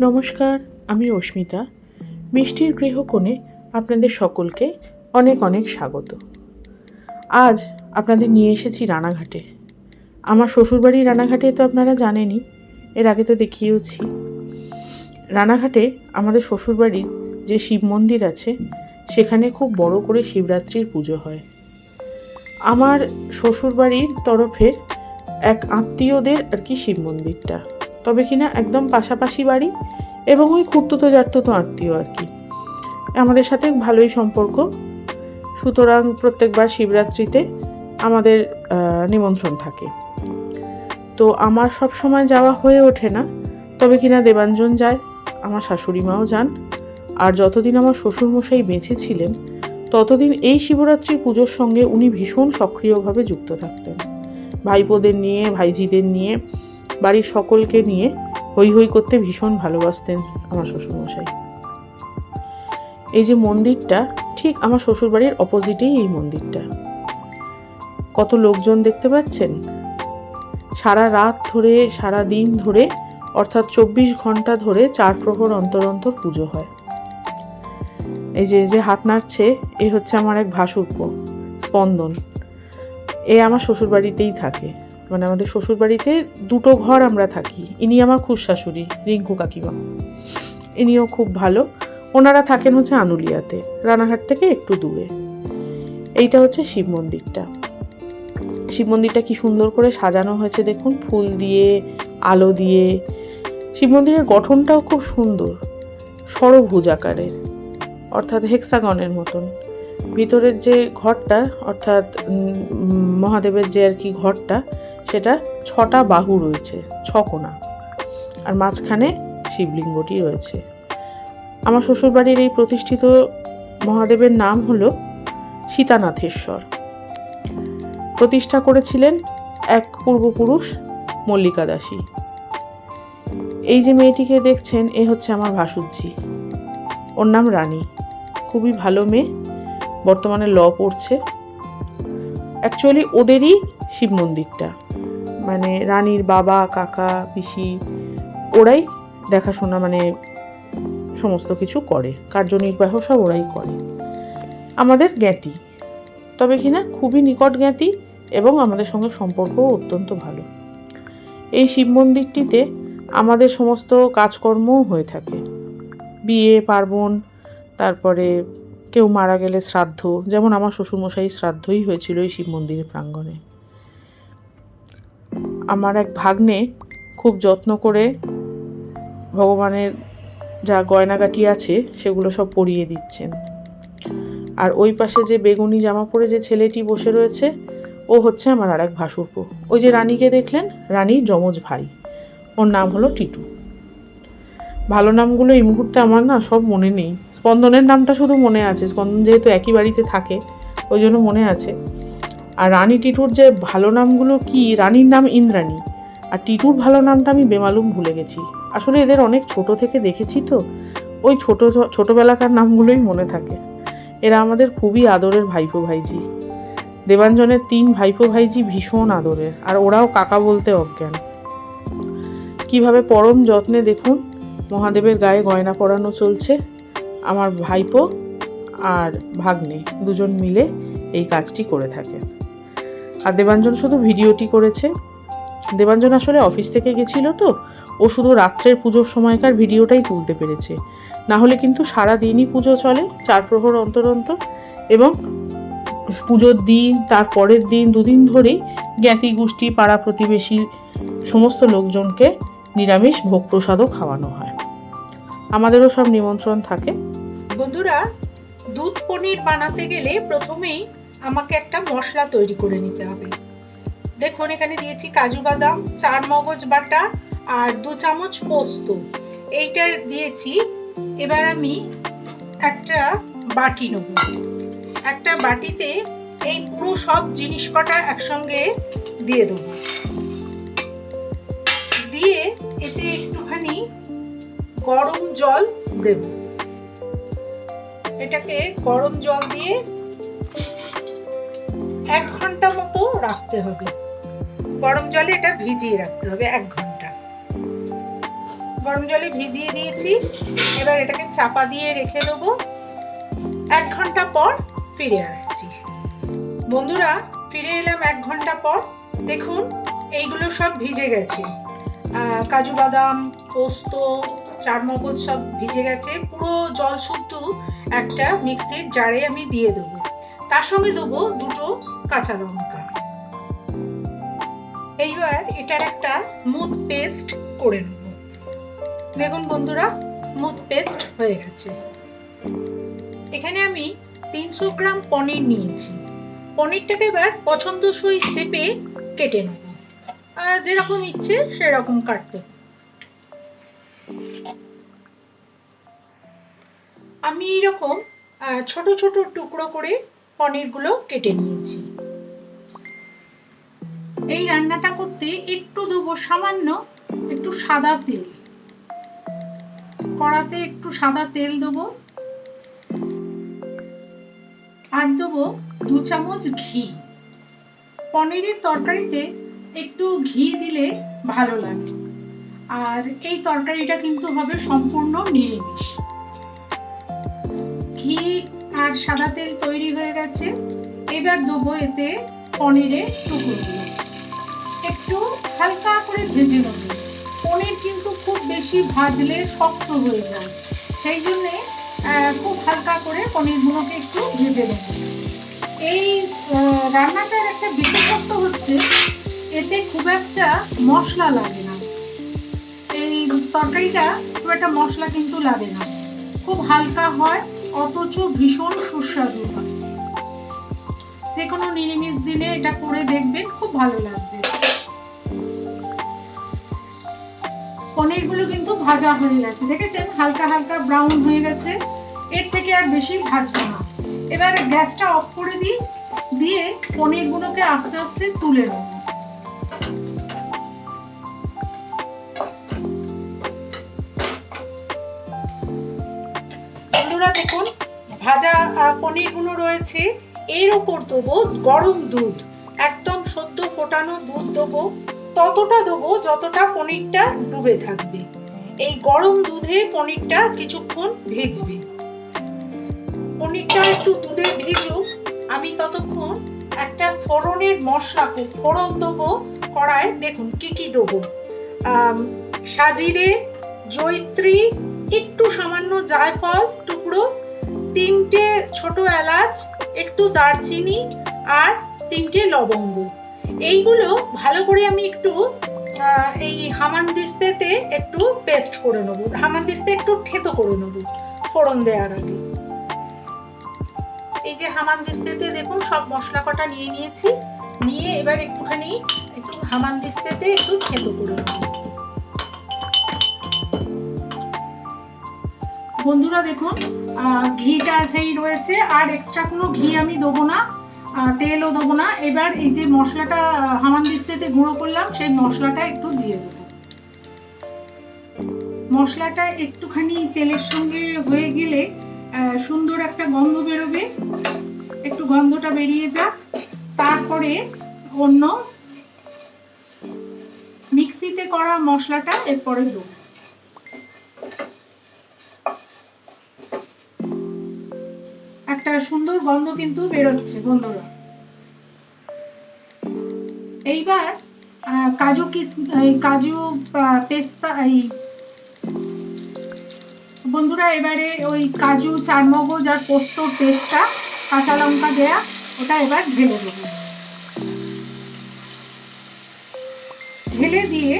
নমস্কার, আমি অস্মিতা। মিষ্টির গৃহকোণে আপনাদের সকলকে অনেক অনেক স্বাগত। আজ আপনাদের নিয়ে এসেছি রানাঘাটে। আমার শ্বশুরবাড়ি রানাঘাটে তো আপনারা জানেনই, এর আগে তো দেখিয়েওছি। রানাঘাটে আমাদের শ্বশুরবাড়ির যে শিব মন্দির আছে, সেখানে খুব বড় করে শিবরাত্রির পুজো হয়। আমার শ্বশুরবাড়ির তরফের এক আত্মীয়দের আর কি শিব মন্দিরটা। তবে কিনা একদম পাশাপাশি বাড়ি এবং ওই খুঁড়তুতো জারতুতো আত্মীয় আর কি। আমাদের সাথে ভালোই সম্পর্ক। সুতরাং প্রত্যেকবার শিবরাত্রিতে আমাদের নিমন্ত্রণ থাকে। তো আমার সব সময় যাওয়া হয়ে ওঠে না। তবে কিনা দেবাঞ্জন যায়, আমার শাশুড়ি মাও যান। আর যতদিন আমার শ্বশুরমশাই বেঁচে ছিলেন, ততদিন এই শিবরাত্রির পুজোর সঙ্গে উনি ভীষণ সক্রিয়ভাবে যুক্ত থাকতেন। ভাইপোদের নিয়ে, ভাইজিদের নিয়ে বাড়ির সকলকে নিয়ে হই হই করতে ভীষণ ভালোবাসতেন আমার শ্বশুরমশাই। এই যে মন্দিরটা, ঠিক আমার শ্বশুরবাড়ির অপোজিটেই এই মন্দিরটা। কত লোকজন দেখতে পাচ্ছেন? সারা রাত ধরে, সারা দিন ধরে, অর্থাৎ চব্বিশ ঘণ্টা ধরে চার প্রহর অন্তর অন্তর পুজো হয়। এই যে যে হাত নাড়ছে, এ হচ্ছে আমার এক ভাসুরপো, স্পন্দন। এ আমার শ্বশুরবাড়িতেই থাকে। মানে আমাদের শ্বশুরবাড়িতে দুটো ঘর আমরা থাকি। ইনি আমার খুশ শাশুড়ি রিঙ্কু কাকিমা। ইনিও খুব ভালো। ওনারা থাকেন হচ্ছে আনুলিয়াতে, রানাঘাট থেকে একটু দূরে। এইটা হচ্ছে শিব মন্দিরটা। শিব মন্দিরটা কি সুন্দর করে সাজানো হয়েছে দেখুন, ফুল দিয়ে, আলো দিয়ে। শিব মন্দিরের গঠনটাও খুব সুন্দর সরভুজ আকারের, অর্থাৎ হেক্সাগনের মতন। ভিতরের যে ঘরটা, অর্থাৎ মহাদেবের যে আর কি ঘরটা সেটা ছটা বাহু রয়েছে ছকোনা আর মাঝখানে শিবলিঙ্গটি রয়েছে। আমার শ্বশুরবাড়ির এই প্রতিষ্ঠিত মহাদেবের নাম হলো সীতানাথেশ্বর। প্রতিষ্ঠা করেছিলেন এক পূর্বপুরুষ মল্লিকা দাসী এই যে মেয়েটিকে দেখছেন, এ হচ্ছে আমার ভাসুজ্জি ওর নাম রানী। খুবই ভালো মেয়ে। বর্তমানে ল পড়ছে। অ্যাকচুয়ালি ওদেরই শিব মন্দিরটা। মানে রানীর বাবা, কাকা, পিসি ওরাই দেখাশোনা মানে সমস্ত কিছু করে। কার্যনির্বাহ সব ওরাই করে। আমাদের জ্ঞাতি। তবে কিনা খুবই নিকট জ্ঞাতি এবং আমাদের সঙ্গে সম্পর্কও অত্যন্ত ভালো। এই শিব মন্দিরটিতে আমাদের সমস্ত কাজকর্মও হয়ে থাকে। বিয়ে, পার্বণ, তারপরে কেউ মারা গেলে শ্রাদ্ধ, যেমন আমার শ্বশুরমশাই শ্রাদ্ধই হয়েছিল এই শিব মন্দিরের প্রাঙ্গণে। আমার এক ভাগ্নে খুব যত্ন করে ভগবানের যা গয়নাগাটি আছে সেগুলো সব পরিয়ে দিচ্ছেন। আর ওই পাশে যে বেগুনি জামা পরে যে ছেলেটি বসে রয়েছে, ও হচ্ছে আমার আর এক ভাসুরপো। ওই যে রানীকে দেখলেন রানীর যমজ ভাই। ওর নাম হলো টিটু। ভালো নামগুলো এই মুহূর্তে আমার না সব মনে নেই। স্পন্দনের নামটা শুধু মনে আছে, স্পন্দন যেহেতু একই বাড়িতে থাকে, ওই জন্য মনে আছে। আর রানী টিটুর যে ভালো নামগুলো কি, রানীর নাম ইন্দ্রাণী। আর টিটুর ভালো নামটা আমি বেমালুম ভুলে গেছি। আসলে এদের অনেক ছোট থেকে দেখেছি তো, ওই ছোট ছোটোবেলাকার নামগুলোই মনে থাকে। এরা আমাদের খুবই আদরের ভাইপো ভাইজি। দেবাঞ্জনের তিন ভাইপো ভাইজি ভীষণ আদরের, আর ওরাও কাকা বলতে অজ্ঞান। কীভাবে পরম যত্নে দেখুন, মহাদেবের গায়ে গয়না পরানো চলছে। আমার ভাইপো আর ভাগ্নে দুজন মিলে এই কাজটি করে থাকেন। আর দেবাঞ্জন শুধু ভিডিওটি করেছে। দেবাঞ্জন আসলে অফিস থেকে গেছিল তো, ও শুধু রাত্রের পুজোর সময়কার ভিডিওটাই তুলতে পেরেছে। না হলে কিন্তু সারা দিনই পুজো চলে, চার প্রহর অন্তর অন্তর, এবং পুজোর দিন, তার পরের দিন, দুদিন ধরেই জ্ঞাতি, গোষ্ঠী, পাড়া প্রতিবেশী সমস্ত লোকজনকে নিরামিষ ভোগ প্রসাদও খাওয়ানো হয়। আমাদেরও সব নিমন্ত্রণ থাকে। বন্ধুরা, দুধ পনির বানাতে গেলে প্রথমেই আমাকে একটা মশলা তৈরি করে নিতে হবে। দেখুন, এখানে দিয়েছি কাজু বাদাম, চার মগজ বাটা আর দু চামচ পোস্ত। এইটা দিয়েছি, এবার আমি একটা বাটি নেব। একটা বাটিতে এই পুরো সব জিনিস কটা একসঙ্গে দিয়ে দেবো। দিয়ে এতে একটুখানি গরম জল দেব। এটাকে গরম জল দিয়ে এক ঘণ্টা মতো রাখতে হবে। গরম জলে এটা ভিজিয়ে রাখতে হবে এক ঘণ্টা। গরম জলে ভিজিয়ে দিয়েছি, এবার এটাকে চাপা দিয়ে রেখে দেবো। এক ঘণ্টা পর ফিরে আসছি। বন্ধুরা, ফিরে এলাম এক ঘণ্টা পর। দেখুন, এইগুলো সব ভিজে গেছে। কাজু বাদাম, পোস্ত, চারমগজ সব ভিজে গেছে। পুরো জল শুদ্ধ একটা মিক্সির জারে আমি দিয়ে দেবো। তার সঙ্গে দেবো দুটো কাঁচা লঙ্কা। এইবার এটার একটা স্মুথ পেস্ট করে নেব। দেখুন বন্ধুরা স্মুথ পেস্ট হয়ে গেছে। এখানে আমি তিনশো গ্রাম পনির নিয়েছি। পনিরটাকে এবার পছন্দসই শেপে কেটে নেব। যেরকম ইচ্ছে সেরকম কাটতে। আমি এরকম ছোট ছোট টুকরো করে পনিরগুলো কেটে নিয়েছি। এই রান্নাটা করতে একটু দেবো সামান্য একটু সাদা তেল। কড়াতে একটু সাদা তেল দেবো। আর দেবো দু চামচ ঘি। পনিরের তরকারিতে একটু ঘি দিলে ভালো লাগে। আর এই তরকারিটা কিন্তু হবে সম্পূর্ণ নিরামিষ। ঘি আর সাদা তেল তৈরি হয়ে গেছে। এবার দেবো এতে পনিরের টুকরোগুলো একটু হালকা করে ভেজে নেব। পনির কিন্তু খুব বেশি ভাজলে শক্ত হয়ে যায়। সেই জন্যে খুব হালকা করে পনিরগুলোকে একটু ভেজে নেব। এই রান্নাটার একটা বিশেষত্ব হচ্ছে, এতে খুব একটা মশলা লাগে না। এই তরকারিটা খুব একটা মশলা কিন্তু লাগে না। খুব হালকা হয়, অথচ ভীষণ সুস্বাদু হয়। যে কোনো নিরামিষ দিনে এটা করে দেখবেন, খুব ভালো লাগবে। পনিরগুলো কিন্তু ভাজা হয়ে গেছে। দেখেছেন? হালকা হালকা ব্রাউন হয়ে গেছে। এর থেকে আর বেশি ভাজবো না। এবার গ্যাসটা অফ করে দিই। দিয়ে পনিরগুলোকে আস্তে আস্তে তুলে নেব। দেখুন, ভাজা পনিরগুলো রয়েছে। এর ওপর দেবো গরম দুধ। একদম সদ্য ফোটানো দুধ দেবো। ততটা দেবো যতটা পনিরটা ডুবে থাকবে। এই গরম দুধে পনিরটা কিছুক্ষণ ভিজবে। পনিরটা একটু দুধে ভিজুক, আমি ততক্ষণ একটা ফোড়নের মশলা, ফোড়ন দেবো কড়ায় দেখুন কি কি দেবো। সাজিরে জয়িত্রী, একটু সামান্য জায়ফল টুকরো, তিনটে ছোট এলাচ, একটু দারচিনি আর তিনটে লবঙ্গ। এইগুলো ভালো করে আমি একটু এই হামানদিস্তেতে একটু পেস্ট করে নেব। হামানদিস্তে একটু থেতো করে নেব ফোড়ন দেওয়ার আগে। এই যে হামানদিস্তেতে দেখুন, সব মশলা কটা নিয়ে নিয়েছি। নিয়ে এবার একটুখানি একটু হামানদিস্তেতে একটু থেতো করে নেব। বন্ধুরা দেখুন ঘিটা সেই রয়েছে, আর এক্সট্রা কোনো ঘি আমি দেবো না। তেলও দেবো না। এবার এই যে মশলাটা হামানদিস্তেতে গুঁড়ো করলাম, সেই মশলাটা একটু দিয়ে দেবো। মশলাটা একটুখানি তেলের সঙ্গে হয়ে গেলে সুন্দর একটা গন্ধ বেরোবে। একটু গন্ধটা বেরিয়ে যাক। তারপরে অন্য মিক্সিতে করা মশলাটা এরপরে দেবো। একটা সুন্দর গন্ধ কিন্তু বেরোচ্ছে বন্ধুরা এইবার কাজু কিস কাজু পেস্তা, এই বন্ধুরা, এবারে ওই কাজু, চারমগজ আর পোস্ত পেস্টটা কাঁচা লঙ্কা দেয়া, ওটা এবার ঢেলে দেবো ঢেলে দিয়ে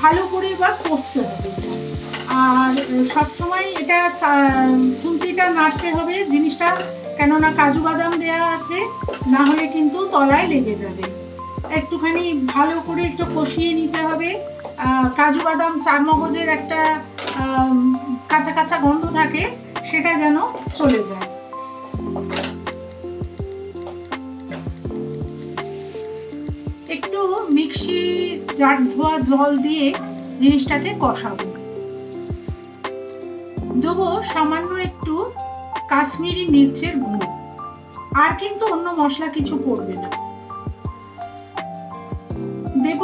ভালো করে এবার কষতে হবে। আর সবসময় এটা খুন্তিটা নাড়তে হবে জিনিসটা, কেননা কাজু বাদাম দেওয়া আছে, না হলে কিন্তু তলায় লেগে যাবে। একটুখানি ভালো করে একটু কষিয়ে নিতে হবে। কাজু বাদাম চারমগজের একটা কাঁচা কাঁচা গন্ধ থাকে, সেটা যেন চলে যায়। একটু মিক্সি জার ধোয়া জল দিয়ে জিনিসটাকে কষাবো। দেবো সামান্য একটু কাশ্মীরি মির্চের গুঁড়ো। আর কিন্তু অন্য মশলা কিছু পড়বে না। দেব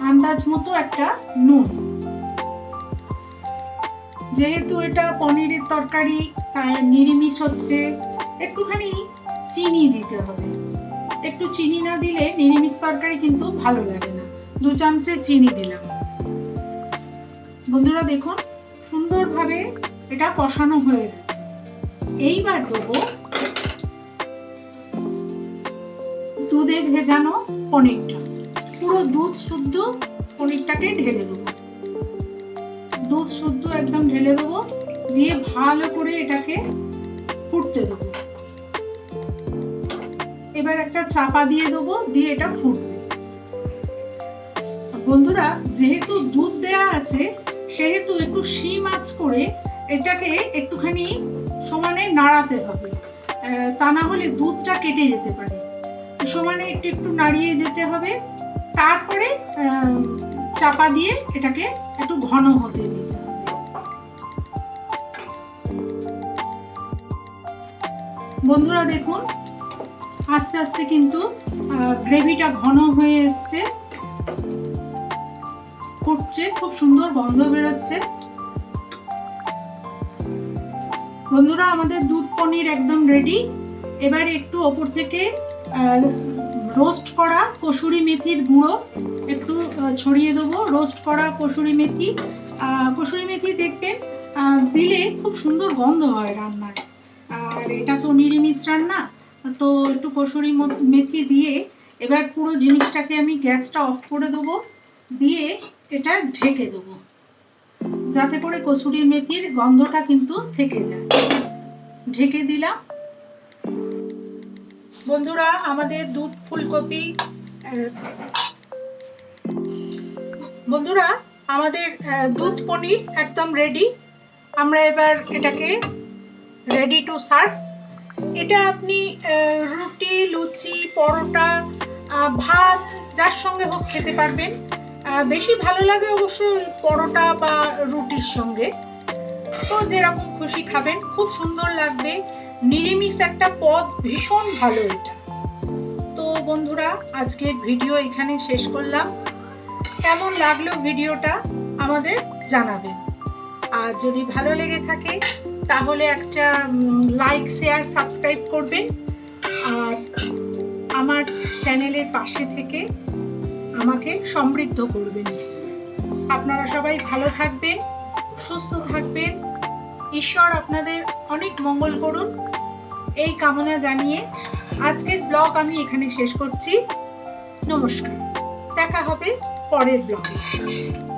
আন্দাজ মতো একটা নুন। যেহেতু এটা পনিরের তরকারি আহ, নিরামিষ হচ্ছে একটুখানি চিনি দিতে হবে। একটু চিনি না দিলে নিরামিষ তরকারি কিন্তু ভালো লাগে না। দু চামচে চিনি দিলাম। বন্ধুরা দেখুন সুন্দরভাবে এটা কষানো হয়ে গেছে। এইবার দেবো দুধে ভেজানো পনিরটা। পুরো দুধ শুদ্ধ পনিরটাকে ঢেলে দেবো। দুধ শুদ্ধ একদম ঢেলে দেবো, দিয়ে ভালো করে এটাকে ফুটতে দেবো। এবার একটা চাপা দিয়ে দেবো, দিয়ে এটা ফুটবে। বন্ধুরা, যেহেতু দুধ দেয়া আছে, সেহেতু একটু শিম আঁচ করে এটাকে একটুখানি সমানে নাড়াতে হবে। তা না হলে দুধটা কেটে যেতে পারে। সমানে একটু একটু নাড়িয়ে যেতে হবে। তারপরে চাপা দিয়ে এটাকে একটু ঘন হতে দিতে হবে। বন্ধুরা দেখুন, আস্তে আস্তে কিন্তু গ্রেভিটা ঘন হয়ে এসছে। ফুটছে, খুব সুন্দর গন্ধ বেরোচ্ছে। বন্ধুরা, আমাদের দুধ পনির একদম রেডি এবার একটু ওপর থেকে রোস্ট করা কসুরি মেথির গুঁড়ো একটু ছড়িয়ে দেবো। রোস্ট করা কসুরি মেথি। কসুরি মেথি দেখবেন দিলে খুব সুন্দর গন্ধ হয় রান্নায়। আর এটা তো নিরামিষ রান্না, তো একটু কসুরি মেথি দিয়ে এবার পুরো জিনিসটাকে আমি গ্যাসটা অফ করে দেবো। দিয়ে এটা ঢেকে দেবো। যাতে করে কসুরি মেথির গন্ধটা কিন্তু থেকে যায়। ঢেকে দিলাম। বন্ধুরা, আমাদের দুধ ফুলকপি বন্ধুরা, আমাদের দুধ পনির একদম রেডি আমরা এবার এটাকে রেডি টু সার্ভ এটা আপনি রুটি, লুচি, পরোটা ভাত, যার সঙ্গে হোক খেতে পারবেন। বেশি ভালো লাগে অবশ্য পরোটা বা রুটির সঙ্গে। তো যেরকম খুশি খাবেন, খুব সুন্দর লাগবে। নিরামিষ একটা পদ ভীষণ ভালো এটা। তো বন্ধুরা, আজকের ভিডিও এখানে শেষ করলাম। কেমন লাগল ভিডিওটা আমাদের জানাবেন। আর যদি ভালো লেগে থাকে, তাহলে একটা লাইক শেয়ার সাবস্ক্রাইব করবেন। আর আমার চ্যানেলের পাশে থেকে আমাকে সমৃদ্ধ করবেন। আপনারা সবাই ভালো থাকবেন, সুস্থ থাকবেন। ঈশ্বর আপনাদের অনেক মঙ্গল করুন। এই কামনা জানিয়ে আজকের ব্লগ আমি এখানে শেষ করছি। নমস্কার। দেখা হবে পরের ব্লগে।